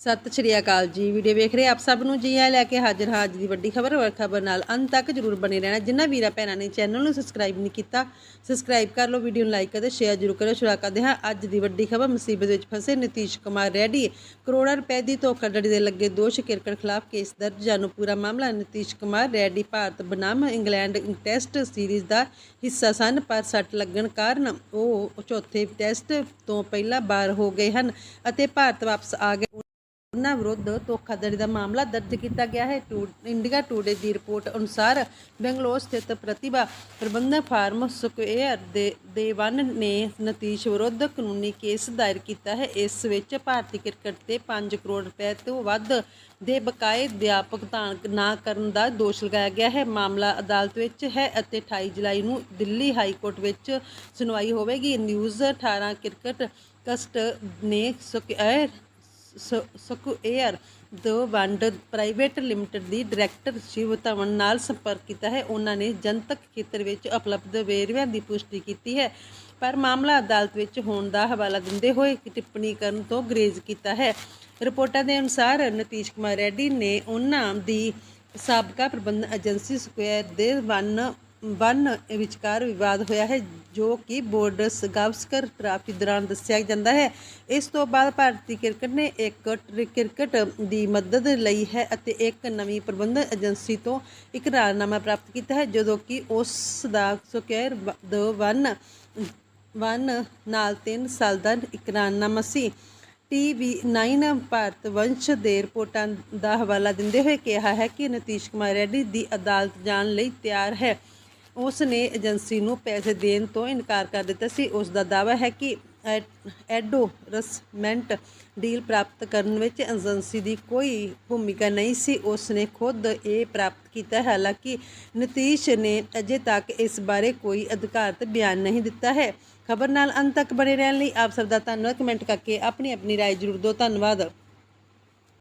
ਸਤਿ ਸ਼੍ਰੀ ਅਕਾਲ ਜੀ। ਵੀਡੀਓ ਵੇਖ ਰਹੇ ਆਪ ਸਭ ਨੂੰ ਜੀ ਆਇਆਂ ਲੈ ਕੇ ਹਾਜ਼ਰ ਹਾਂ ਅੱਜ ਦੀ ਵੱਡੀ ਖਬਰ, ਹੋਰ ਖਬਰ ਨਾਲ ਅੰਤ ਤੱਕ ਜਰੂਰ ਬਣੇ ਰਹਿਣਾ। ਜਿਨ੍ਹਾਂ ਵੀਰਾਂ ਭੈਣਾਂ ਨੇ ਚੈਨਲ ਨੂੰ ਸਬਸਕ੍ਰਾਈਬ ਨਹੀਂ ਕੀਤਾ, ਸਬਸਕ੍ਰਾਈਬ ਕਰ ਲਓ, ਵੀਡੀਓ ਨੂੰ ਲਾਈਕ ਅਤੇ ਸ਼ੇਅਰ ਜਰੂਰ ਕਰੋ ਸ਼ੁਰੂ ਕਰਦੇ ਹਾਂ ਅੱਜ ਦੀ ਵੱਡੀ ਖਬਰ। ਮੁਸੀਬਤ ਵਿੱਚ ਫਸੇ ਨਤੀਸ਼ ਕੁਮਾਰ ਰੈਡੀ। ਕਰੋੜਾਂ ਰੁਪਏ ਦੀ ਧੋਖਾਧੜੀ ਦੇ ਲੱਗੇ ਦੋਸ਼ ਕਿਰਕਟ ਖਿਲਾਫ ਕੇਸ ਦਰਜ। ਜਾਣੋ ਪੂਰਾ ਮਾਮਲਾ, ਨਤੀਸ਼ ਕੁਮਾਰ ਰੈਡੀ ਭਾਰਤ ਬਨਾਮ ਇੰਗਲੈਂਡ ਟੈਸਟ ਸੀਰੀਜ਼ ਦਾ ਹਿੱਸਾ ਸਨ, ਪਰ ਸੱਟ ਲੱਗਣ ਕਾਰਨ ਉਹ ਚੌਥੇ ਟੈਸਟ ਤੋਂ ਪਹਿਲਾਂ ਬਾਹਰ ਹੋ ਗਏ ਹਨ ਅਤੇ ਭਾਰਤ ਵਾਪਸ ਆ ਗਏ। ਉਹਨਾਂ ਵਿਰੁੱਧ ਧੋਖਾਧੜੀ ਦਾ ਮਾਮਲਾ ਦਰਜ ਕੀਤਾ ਗਿਆ ਹੈ। ਟੂ- ਇੰਡੀਆ ਟੂਡੇ ਦੀ ਰਿਪੋਰਟ ਅਨੁਸਾਰ ਬੰਗਲੌਰ ਸਥਿਤ ਪ੍ਰਤਿਭਾ ਪ੍ਰਬੰਧਨ ਫਾਰਮ ਸਕੁਏਅਰ ਦੇ ਦੇਵਨ ਨੇ ਨਤੀਸ਼ ਵਿਰੁੱਧ ਕਾਨੂੰਨੀ ਕੇਸ ਦਾਇਰ ਕੀਤਾ ਹੈ। ਇਸ ਵਿੱਚ ਭਾਰਤੀ ਕ੍ਰਿਕਟ ਤੇ 5 ਕਰੋੜ ਰੁਪਏ ਤੋਂ ਵੱਧ ਦੇ ਬਕਾਏ ਦਾ ਭੁਗਤਾਨ ਨਾ ਕਰਨ ਦਾ ਦੋਸ਼ ਲਗਾਇਆ ਗਿਆ ਹੈ। ਮਾਮਲਾ ਅਦਾਲਤ ਵਿੱਚ ਹੈ ਅਤੇ 28 ਜੁਲਾਈ ਨੂੰ ਦਿੱਲੀ ਹਾਈ ਕੋਰਟ ਵਿੱਚ ਸੁਣਵਾਈ ਹੋਵੇਗੀ। ਨਿਊਜ਼ 18 ਕ੍ਰਿਕਟ ਕਸਟ ਨੇ ਸਕੁਏਅਰ ਸਕੁਏਅਰ ਦੋ ਵੰਡ ਪ੍ਰਾਈਵੇਟ ਲਿਮਟਿਡ ਦੀ ਡਾਇਰੈਕਟਰ ਸ਼ਿਵ ਧਵਨ ਨਾਲ ਸੰਪਰਕ ਕੀਤਾ ਹੈ। ਉਹਨਾਂ ਨੇ ਜਨਤਕ ਖੇਤਰ ਵਿੱਚ ਉਪਲਬਧ ਵੇਰਵਿਆਂ ਦੀ ਪੁਸ਼ਟੀ ਕੀਤੀ ਹੈ। ਪਰ ਮਾਮਲਾ ਅਦਾਲਤ ਵਿੱਚ ਹੋਣ ਦਾ ਹਵਾਲਾ ਦਿੰਦੇ ਹੋਏ ਇੱਕ ਟਿੱਪਣੀ ਕਰਨ ਤੋਂ ਗਰੇਜ਼ ਕੀਤਾ ਹੈ। ਰਿਪੋਰਟਾਂ ਦੇ ਅਨੁਸਾਰ ਨਤੀਸ਼ ਕੁਮਾਰ ਰੈਡੀ ਨੇ ਉਹਨਾਂ ਦੀ ਸਾਬਕਾ ਪ੍ਰਬੰਧ ਏਜੰਸੀ ਸਕੁਏਅਰ ਦੇ ਵਨ ਵਨ ਵਿਚਕਾਰ ਵਿਵਾਦ ਹੋਇਆ ਹੈ, ਜੋ ਕਿ ਬੋਰਡਸ ਗਾਵਸਕਰ ਟਰਾਫੀ ਦੌਰਾਨ ਦੱਸਿਆ ਜਾਂਦਾ ਹੈ। ਇਸ ਤੋਂ ਬਾਅਦ ਭਾਰਤੀ ਕ੍ਰਿਕਟ ਨੇ ਇੱਕ ਟ੍ਰਿ- ਕ੍ਰਿਕਟ ਦੀ ਮਦਦ ਲਈ ਹੈ ਅਤੇ ਇੱਕ ਨਵੀਂ ਪ੍ਰਬੰਧਨ ਏਜੰਸੀ ਤੋਂ ਇਕਰਾਰਨਾਮਾ ਪ੍ਰਾਪਤ ਕੀਤਾ ਹੈ, ਜਦੋਂ ਕਿ ਉਸ ਦਾ ਸਕੁਅਰ ਦ ਵਨ ਵਨ ਨਾਲ 3 ਸਾਲ ਦਾ ਇਕਰਾਰਨਾਮਾ ਸੀ। ਟੀਵੀ9 ਭਾਰਤ ਵੰਸ਼ ਦੇ ਰਿਪੋਰਟਾਂ ਦਾ ਹਵਾਲਾ ਦਿੰਦੇ ਹੋਏ ਕਿਹਾ ਹੈ ਕਿ ਨਤੀਸ਼ ਕੁਮਾਰ ਰੈਡੀ ਦੀ ਅਦਾਲਤ ਜਾਣ ਲਈ ਤਿਆਰ ਹੈ। ਉਸ ਨੇ ਏਜੰਸੀ ਨੂੰ ਪੈਸੇ ਦੇਣ ਤੋਂ ਇਨਕਾਰ ਕਰ ਦਿੱਤਾ ਸੀ ਉਸ ਦਾ ਦਾਅਵਾ ਹੈ ਕਿ ਐਡੋਰਸਮੈਂਟ ਡੀਲ ਪ੍ਰਾਪਤ ਕਰਨ ਵਿੱਚ ਏਜੰਸੀ ਦੀ ਕੋਈ ਭੂਮਿਕਾ ਨਹੀਂ ਸੀ ਉਸ ਨੇ ਖੁਦ ਇਹ ਪ੍ਰਾਪਤ ਕੀਤਾ ਹੈ। ਹਾਲਾਂਕਿ ਨਤੀਸ਼ ਨੇ ਅਜੇ ਤੱਕ ਇਸ ਬਾਰੇ ਕੋਈ ਅਧਿਕਾਰਤ ਬਿਆਨ ਨਹੀਂ ਦਿੱਤਾ ਹੈ ਖਬਰ ਨਾਲ ਅੰਤ ਤੱਕ ਬਣੇ ਰਹਿਣ ਲਈ ਆਪ ਸਭ ਦਾ ਧੰਨਵਾਦ ਕਮੈਂਟ ਕਰਕੇ ਆਪਣੀ ਆਪਣੀ رائے ਜ਼ਰੂਰ ਦਿਓ ਧੰਨਵਾਦ